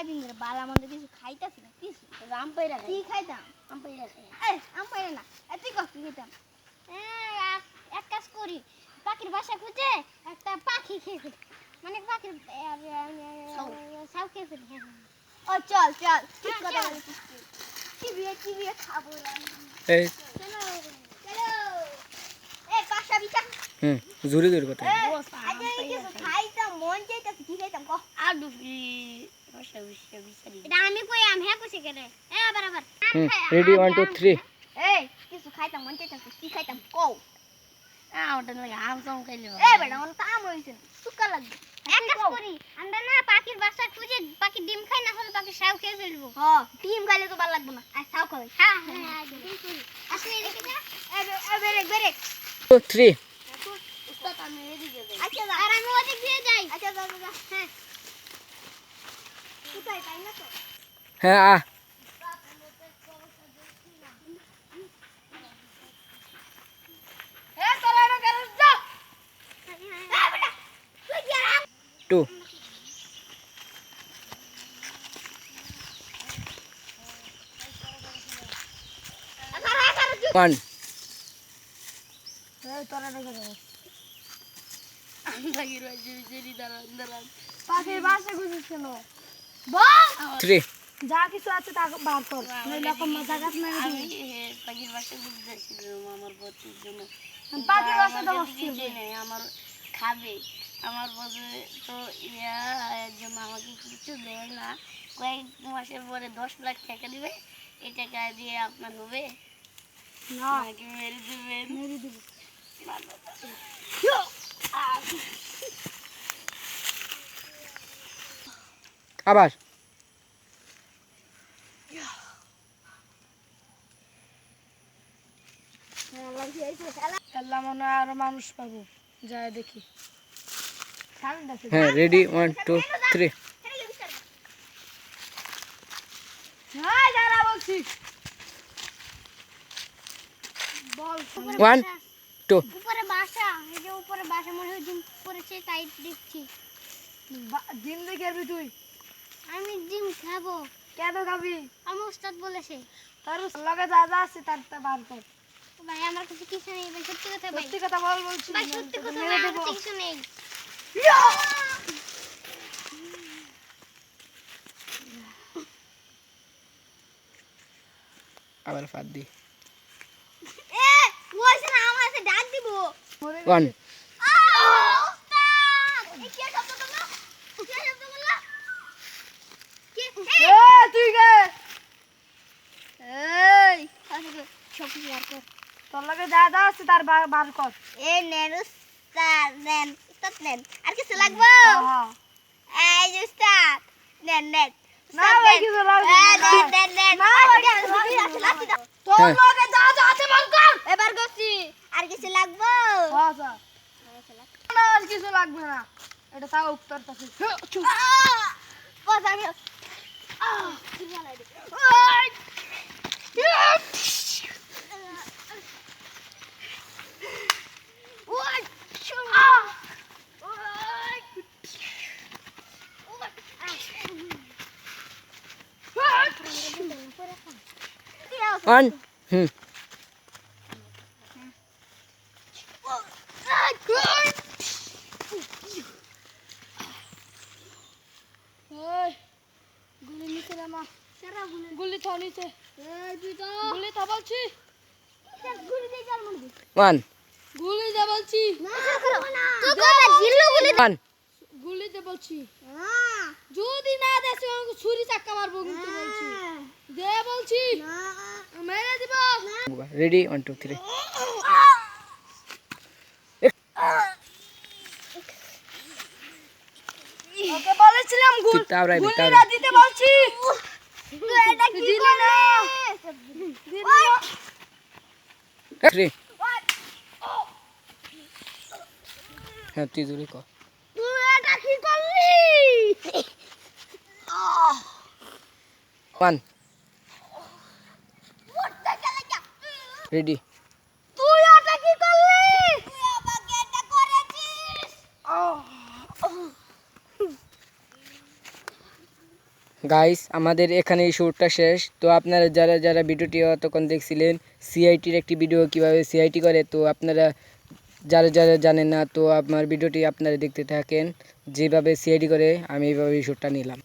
কয়দিন ধরে বালা মন্দ কিছু খাইতাছি না কিছু আম পাইরা কি খাইতাম? আম পাইরা খাই। এই আম পাইরে না এ তুই কষ্ট খেতাম এক কাজ করি পাখির বাসা খুঁজে একটা পাখি খেয়ে ফেলি। মানে পাখির। সাউ খেয়ে ফেলি হ্যাঁ, হ্যাঁ। ও চল চল ঠিক কথা বলেছিস। চিবিয়ে চিবিয়ে খাব এই। চলো চলো। এই পাশা বিছা হুম জোরে জোরে কথা। যাইতাম কো। আর আমি কই আম? হ্যাঁ কইছে কেরে এ বরাবর রেডি 1 2 3 এই খাইলো এ বেটা কাম হইছে সুকা লাগবে। হ্যাঁ, এক কাজ করি আমরা না পাখির বাসা খুঁজে ডিম খাই না হলে পাখি সাউ খেয়ে ডিম খাইলে তো ভালো না। আর খাই হ্যাঁ হ্যাঁ আসলে এদিকে রয়েছে বিচারি দাঁড়ান দাঁড়ান। পাখির বাসা খুঁজিস কেন? বল থ্রি। যা কিছু আছে তা বার কর। নইলে মজা গাছ মেরে আমি পাখির বাসা আমার বছর জন্য। পাখির বাসা তো আমার খাবে আমার বছর তো ইয়া এর জন্য আমাকে কিছু দেয় না। কয়েক মাসের পরে দশ লাখ টাকা দিবে এই টাকা দিয়ে আপনার হবে। না। মেরে দিবেন। মেরে দিবি। ভালো। আবার হয় আরও মানুষ পাবো। যায় দেখি। হ্যাঁ রেডি ওয়ান টু থ্রি যারা বলছি। বল ওয়ান টু উপরে বাসা। এই যে উপরে বাসা মনে হয় ডিম পড়েছে তাই দেখছি। ডিম খেলবি তুই। আমি ডিম খাব। কেন খাবি? আমার উস্তাদ বলেছে। তোর লগে যা যা আছে তার তা বার কর। ভাই আমার কাছে কিছু নেই ভাই সত্যি কথা ভাই। সত্যি কথা বল বলছি ভাই সত্যি কথা ভাই আমার কাছে কিছু নেই। আবার ফাঁদ দি। এ ওইছে না আমার কাছে ডাক দিব। মরে ওয়ান আহ, উস্তাদ! এই কে শব্দ করল? কে শব্দ করল? কে? এই! এ তুই গে এই, আসলে সব কিছু বার কর। যা আছে তার বার কর এই নেন উস্তাদ নেন উস্তাদ নেন। আর কিছু লাগবে? হ্যাঁ এই যে উস্তাদ নেন নেন। না ভাই কিছু লাগবে নেন, নেন, নেন। দাও। তোর হ্যাঁ। লগে যা যা আছে বার কর এবার করছি। আর কিছু লাগবে? হ্যাঁ স্যার আর কিছু লাগবে না। এটা তাও উত্তর পাশে বস আমি আহ, কি জ্বালাই ওয়ান হুম গুলি নিচে নামা গুলি থ নিচে গুলি থ বলছি ওয়ান গুলি দে বলছি গুলি দে বলছি যদি না আমাকে ছুরি চাক্কা মারবো কিন্তু বলছি দে বলছি। না মেরে দিব। Ready one two three okay বলেছিলাম গুল গুলিটা দিতে বলছি। এটা কি দিলি না। থ্রি হ্যাঁ তুই জোরে কর তুই এটা কি করলি? ওয়ান মরতে গেলে যা রেডি তুই এটা কি করলি? তুই আমাকে এটা করেছিস। গাইস আমাদের এখানে এই শুটটা শেষ। তো আপনারা যারা যারা ভিডিওটি অতক্ষণ দেখছিলেন সিআইটির একটি ভিডিও কীভাবে সিআইটি করে তো আপনারা যারা যারা জানেন না তো আমার ভিডিওটি আপনারা দেখতে থাকেন। যেভাবে সিআইটি করে আমি এইভাবে এই শুটটা নিলাম।